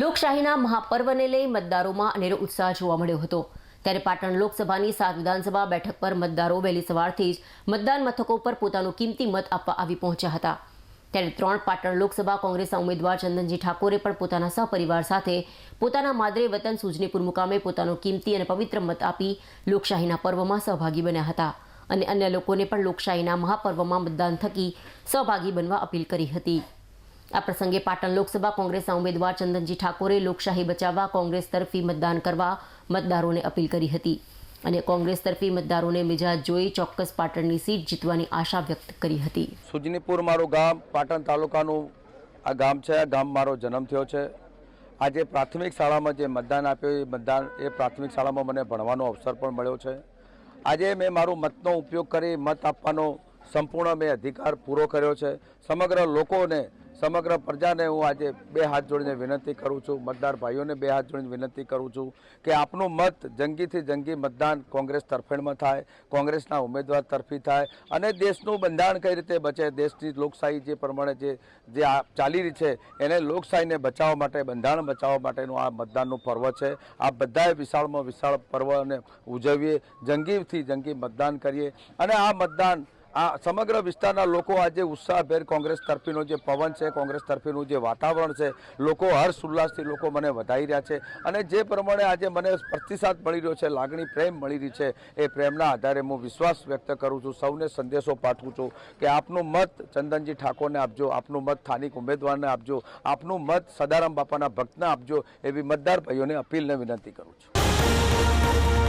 લોકશાહીના મહાપર્વને લઈ મતદારોમાં અનેરો ઉત્સાહ જોવા મળ્યો હતો. ત્યારે પાટણ લોકસભાની સાત વિધાનસભા બેઠક પર મતદારો વહેલી સવારથી જ મતદાન મથકો પર પોતાનો કિંમતી મત આપવા આવી પહોંચ્યા હતા. ત્યારે ત્રણ પાટણ લોકસભા કોંગ્રેસના ઉમેદવાર ચંદનજી ઠાકોરે પણ પોતાના સહપરિવાર સાથે પોતાના માદરે વતન સુજનીપુર મુકામે પોતાનો કિંમતી અને પવિત્ર મત આપી લોકશાહીના પર્વમાં સહભાગી બન્યા હતા અને અન્ય લોકોને પણ લોકશાહીના મહાપર્વમાં મતદાન થકી સહભાગી બનવા અપીલ કરી હતી. આ પ્રસંગે પાટણ લોકસભા કોંગ્રેસના ઉમેદવાર ચંદનજી ઠાકોરે લોકશાહી બચાવવા કોંગ્રેસ તરફી મતદાન કરવા મતદારોને અપીલ કરી હતી. અને કોંગ્રેસ તરફી મતદારોને મિજાજ જોઈ ચોક્કસ પાટણની સીટ જીતવાની આશા વ્યક્ત કરી હતી. સુજનીપુર મારું ગામ, પાટણ તાલુકાનું આ ગામ છે. આ ગામ મારો જન્મ થયો છે. આજે પ્રાથમિક શાળામાં જે મતદાન આપ્યું, એ મતદાન, એ પ્રાથમિક શાળામાં મને ભણવાનો અવસર પણ મળ્યો છે. આજે મેં મારું મતનો ઉપયોગ કરી મત આપવાનો સંપૂર્ણ મેં અધિકાર પૂરો કર્યો છે. સમગ્ર લોકોને સમગ્ર પ્રજાને હું આજે બે હાથ જોડીને વિનંતી કરું છું, મતદાર ભાઈઓને બે હાથ જોડીને વિનંતી કરું છું કે આપનું મત જંગીથી જંગી મતદાન કોંગ્રેસ તરફેણમાં થાય, કોંગ્રેસના ઉમેદવાર તરફી થાય અને દેશનું બંધારણ કઈ રીતે બચે, દેશની લોકશાહી જે પ્રમાણે જે જે ચાલી રહી છે, એને લોકશાહીને બચાવવા માટે, બંધારણ બચાવવા માટેનું આ મતદાનનું પર્વ છે. આ બધાએ વિશાળમાં વિશાળ પર્વને ઉજવીએ, જંગીથી જંગી મતદાન કરીએ અને આ મતદાન આ સમગ્ર વિસ્તારના લોકો આજે ઉત્સાહભેર કોંગ્રેસ તરફીનો જે પવન છે, કોંગ્રેસ તરફીનું જે વાતાવરણ છે, લોકો હર્ષ ઉલ્લાસથી લોકો મને વધાઈ રહ્યા છે અને જે પ્રમાણે આજે મને પ્રતિસાદ મળી રહ્યો છે, લાગણી પ્રેમ મળી રહી છે, એ પ્રેમના આધારે હું વિશ્વાસ વ્યક્ત કરું છું, સૌને સંદેશો પાઠવું છું કે આપનું મત ચંદનજી ઠાકોરને આપજો, આપનું મત સ્થાનિક ઉમેદવારને આપજો, આપનું મત સદારામ બાપાના ભક્તને આપજો, એવી મતદાર ભાઈઓને અપીલને વિનંતી કરું છું.